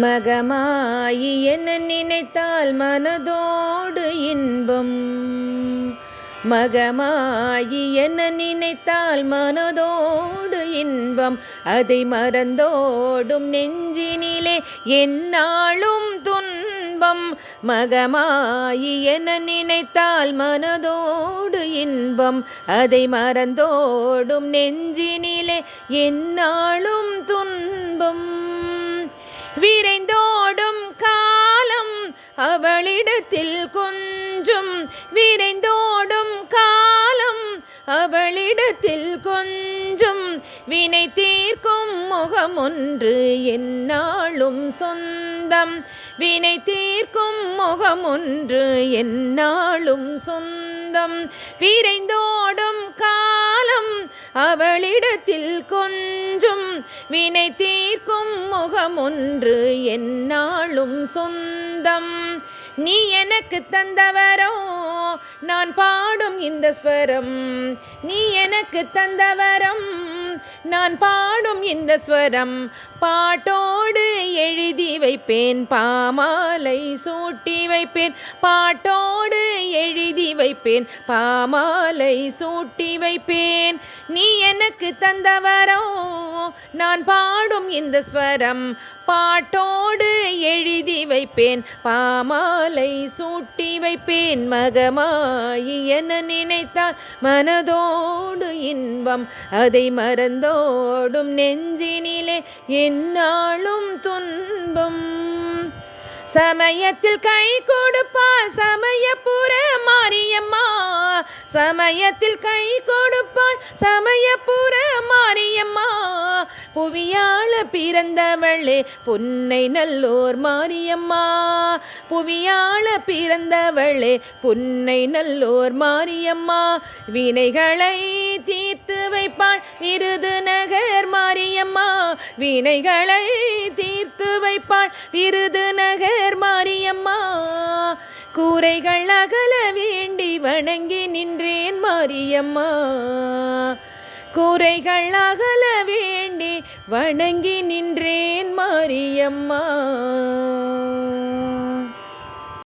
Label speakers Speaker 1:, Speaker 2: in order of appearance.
Speaker 1: மகமாயி என நினைத்தால் மனதோடு இன்பம். மகமாயி என நினைத்தால் மனதோடு இன்பம். அதை மறந்தோடும் நெஞ்சினிலே என்னாலும் துன்பம். மகமாயி என நினைத்தால் மனதோடு இன்பம். அதை மறந்தோடும் நெஞ்சினிலே என்னாலும் துன்பம். விரைந்தோடும் காலம் அவளிடத்தில் கொஞ்சும். விரைந்தோடும் காலம் அவளிடத்தில் கொஞ்சும். வினை தீர்க்கும் முகம் ஒன்று எந்நாளும் சொந்தம். வினை தீர்க்கும் முகம் ஒன்று எந்நாளும் சொந்தம். விரைந்தோ அவளிடத்தில் கொஞ்சம் வினை தீர்க்கும் முகம் ஒன்று சொந்தம். நீ எனக்கு தந்தவரோ? நான் பாடும் இந்த ஸ்வரம். நீ எனக்கு தந்தவரம். நான் பாடும் இந்த ஸ்வரம் பாட்டோடு எழுதி வைப்பேன் பாமாலை சூட்டி வைப்பேன் பாட்டோடு எழுதி வைப்பேன் பாமாலை சூட்டி வைப்பேன். நீ எனக்கு தந்தவரோ நான் பாடும் இந்த ஸ்வரம் பாட்டோடு எழுதி வைப்பேன். பாமாலை சூட்டி வைப்பேன். மகமாயி என நினைத்தால் மனதோடு இன்பம். அதை மறந்தோடும் நெஞ்சினிலே என்னாலும் துன்பம். சமயத்தில் கை கொடுப்பா. சமயபுர மாரியம்மா. சமயத்தில் கை கொடுப்பாள். சமயபுர மாரியம்மா. புவியாள பிறந்தவளே புன்னை நல்லோர் மாரியம்மா. புவியாள பிறந்தவளே புன்னை நல்லோர் மாரியம்மா. வினைகளை தீர்த்து வைப்பாள் விருது நகர் மாரியம்மா. வினைகளை தீர்த்து வைப்பாள் விருது நகர் மாரியம்மா. கூரைகள் அகல வேண்டி வணங்கி நின்றேன் மாரியம்மா. கூரைகள் அகல வேண்டி வணங்கி நின்றேன் மாரியம்மா.